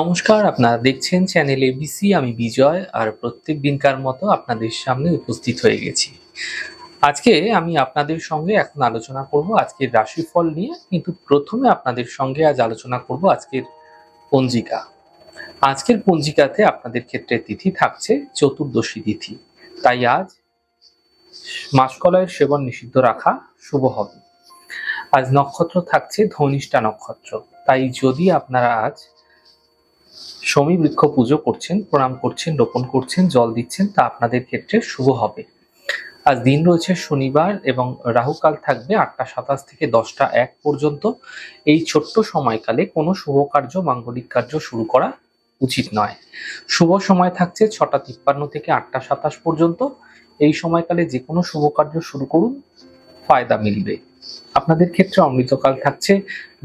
নমস্কার, আপনারা দেখছেন চ্যানেল এবিসি আমি বিজয়, আর প্রত্যেক দিনকার মতো আপনাদের সামনে উপস্থিত হয়ে গেছি। আজকে আমি আপনাদের সঙ্গে এখন আলোচনা করব আজকের রাশিফল নিয়ে, কিন্তু প্রথমে আপনাদের সঙ্গে আজ আলোচনা করব আজকের পঞ্জিকা। আজকের পঞ্জিকাতে আপনাদের ক্ষেত্রে তিথি থাকছে চতুর্দশী তিথি। তাই আজ মাসকলাইয়ের সেবন নিষিদ্ধ রাখা শুভ হবে। আজ নক্ষত্র থাকছে ধনিষ্ঠা নক্ষত্র। তাই যদি আপনারা আজ শমী বৃক্ষ পুজো করছেন, প্রণাম করছেন, রোপণ করছেন, জল দিচ্ছেন, তা আপনাদের ক্ষেত্রে শুভ হবে। আজ দিন রয়েছে শনিবার এবং রাহুকাল থাকবে আটটা সাতাশ থেকে দশটা এক পর্যন্ত। এই ছোট্ট সময়কালে কোনো শুভ কার্য, মাঙ্গলিক কার্য শুরু করা উচিত নয়। শুভ সময় থাকছে ছটা তিপ্পান্ন থেকে আটটা সাতাশ পর্যন্ত। এই সময়কালে যে কোনো শুভ কার্য শুরু করুন, ফায়দা মিলবে। আপনাদের ক্ষেত্রে অমৃতকাল থাকছে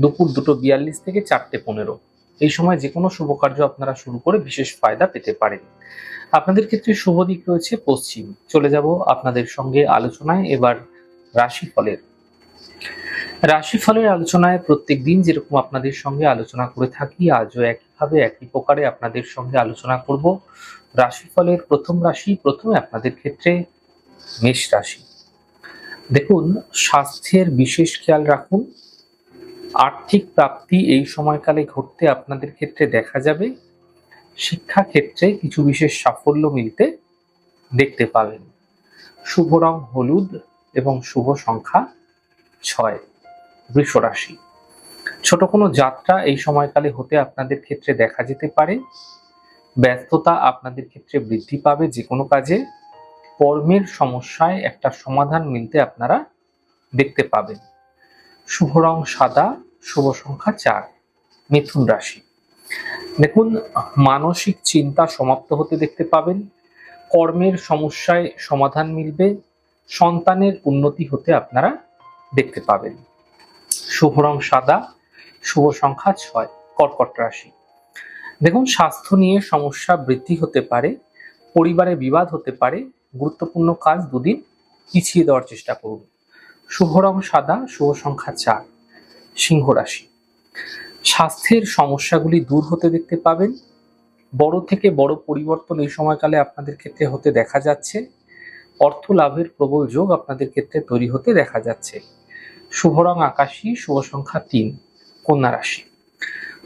দুপুর দুটো বিয়াল্লিশ থেকে চারটে পনেরো। এই সময় যে কোনো শুভ কার্য আপনারা শুরু করে বিশেষ ফায়দা পেতে পারেন। আপনাদের ক্ষেত্রে শুভ দিক রয়েছে পশ্চিম। চলে যাব আপনাদের সঙ্গে আলোচনায়। এবার রাশিফলের। রাশিফলের আলোচনায় প্রত্যেক দিন যেরকম আপনাদের সঙ্গে আলোচনা করে থাকি, আজও একইভাবে একই প্রকারে আপনাদের সঙ্গে আলোচনা করব। রাশিফলের প্রথম রাশি প্রথমে আপনাদের ক্ষেত্রে মেষ রাশি। দেখুন, স্বাস্থ্যের বিশেষ খেয়াল রাখুন। আর্থিক প্রাপ্তি এই সময়কালে ঘটতে আপনাদের ক্ষেত্রে দেখা যাবে। শিক্ষা ক্ষেত্রে কিছু বিশেষ সাফল্য মিলতে দেখতে পাবেন। শুভ রং হলুদ এবং শুভ সংখ্যা ছয়, বৃষ রাশি। ছোট কোনো যাত্রা এই সময়কালে হতে আপনাদের ক্ষেত্রে দেখা যেতে পারে। ব্যস্ততা আপনাদের ক্ষেত্রে বৃদ্ধি পাবে যে কোনো কাজে। কর্মের সমস্যায় একটা সমাধান মিলতে আপনারা দেখতে পাবেন। শুভ রং সাদা, শুভ সংখ্যা চার, মিথুন রাশি। দেখুন, মানসিক চিন্তা সমাপ্ত হতে দেখতে পাবেন। কর্মের সমস্যায় সমাধান মিলবে। সন্তানের উন্নতি হতে আপনারা দেখতে পাবেন। শুভ রং সাদা, শুভ সংখ্যা ছয়, কর্কট রাশি। দেখুন, স্বাস্থ্য নিয়ে সমস্যা বৃদ্ধি হতে পারে, পরিবারে বিবাদ হতে পারে। গুরুত্বপূর্ণ কাজ দুদিন পিছিয়ে দেওয়ার চেষ্টা করুন। শুভ রং সাদা শুভ সংখ্যা চার, সিংহ রাশি। স্বাস্থ্যের সমস্যাগুলি দূর হতে দেখতে পাবেন। বড় থেকে বড় পরিবর্তন এই সময়কালে আপনাদের ক্ষেত্রে হতে দেখা যাচ্ছে। অর্থ লাভের প্রবল যোগ আপনাদের ক্ষেত্রে তৈরি হতে দেখা যাচ্ছে। শুভ রং আকাশী শুভ সংখ্যা তিন, কন্যা রাশি।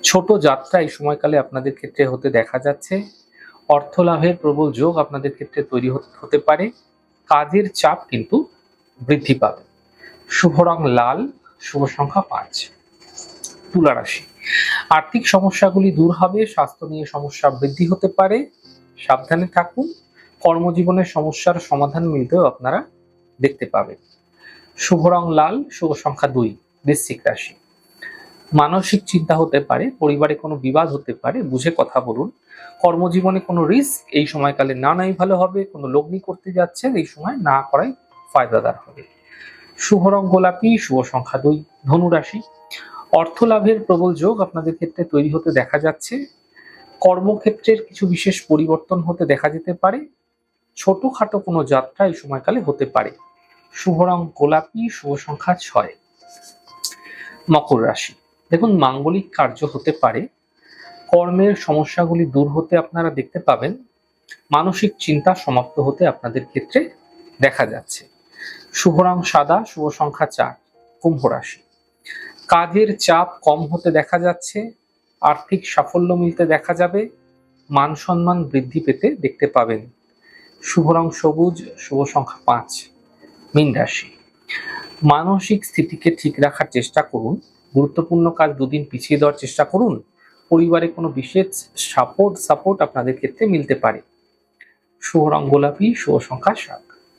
ছোট যাত্রা এই সময়কালে আপনাদের ক্ষেত্রে হতে দেখা যাচ্ছে। অর্থ লাভের প্রবল যোগ আপনাদের ক্ষেত্রে তৈরি হতে- পারে। কাজের চাপ কিন্তু বৃদ্ধি পাবে। শুভ রং লাল, শুভ সংখ্যা পাঁচ। তুলা রাশি। আর্থিক সমস্যাগুলি দূর হবে, স্বাস্থ্য নিয়ে সমস্যা বৃদ্ধি হতে পারে, সাবধানে থাকুন। কর্মজীবনের সমস্যার সমাধান মিলতেও আপনারা দেখতে পাবেন। শুভ রং লাল, শুভ সংখ্যা দুই, বৃশ্চিক রাশি। মানসিক চিন্তা হতে পারে, পরিবারে কোনো বিবাদ হতে পারে, বুঝে কথা বলুন। কর্মজীবনে কোনো রিস্ক, এই সময়কালে না নাই ভালো হবে, কোনো লগ্নি করতে যাচ্ছেন, এই সময় না করাই ফায়দাদার হবে। শুভ রং গোলাপি, শুভ সংখ্যা দুই, ধনুরাশি। অর্থ লাভের প্রবল যোগ আপনাদের ক্ষেত্রে তৈরি হতে দেখা যাচ্ছে। কর্মক্ষেত্রের কিছু বিশেষ পরিবর্তন হতে দেখা যেতে পারে। ছোটখাটো কোনো যাত্রা এই সময়কালে হতে পারে। শুভ রং গোলাপি, শুভ সংখ্যা ছয়। মকর রাশি। দেখুন, মাঙ্গলিক কার্য হতে পারে। কর্মের সমস্যাগুলি দূর হতে আপনারা দেখতে পাবেন। মানসিক চিন্তা সমাপ্ত হতে আপনাদের ক্ষেত্রে দেখা যাচ্ছে। শুভ রং সাদা, শুভ সংখ্যা চার, কুম্ভ রাশি। কাজের চাপ কম হতে দেখা যাচ্ছে, আর্থিক সাফল্য মিলতে দেখা যাবে, মান সম্মান বৃদ্ধি পেতে দেখতে পাবেন। শুভ রং সবুজ, শুভ সংখ্যা পাঁচ, মীন রাশি। মানসিক স্থিতিকে ঠিক রাখার চেষ্টা করুন, গুরুত্বপূর্ণ কাজ দুদিন পিছিয়ে দেওয়ার চেষ্টা করুন, পরিবারে কোনো বিশেষ সাপোর্ট সাপোর্ট আপনাদের ক্ষেত্রে মিলতে পারে। শুভ রং গোলাপি, শুভ সংখ্যা সাত।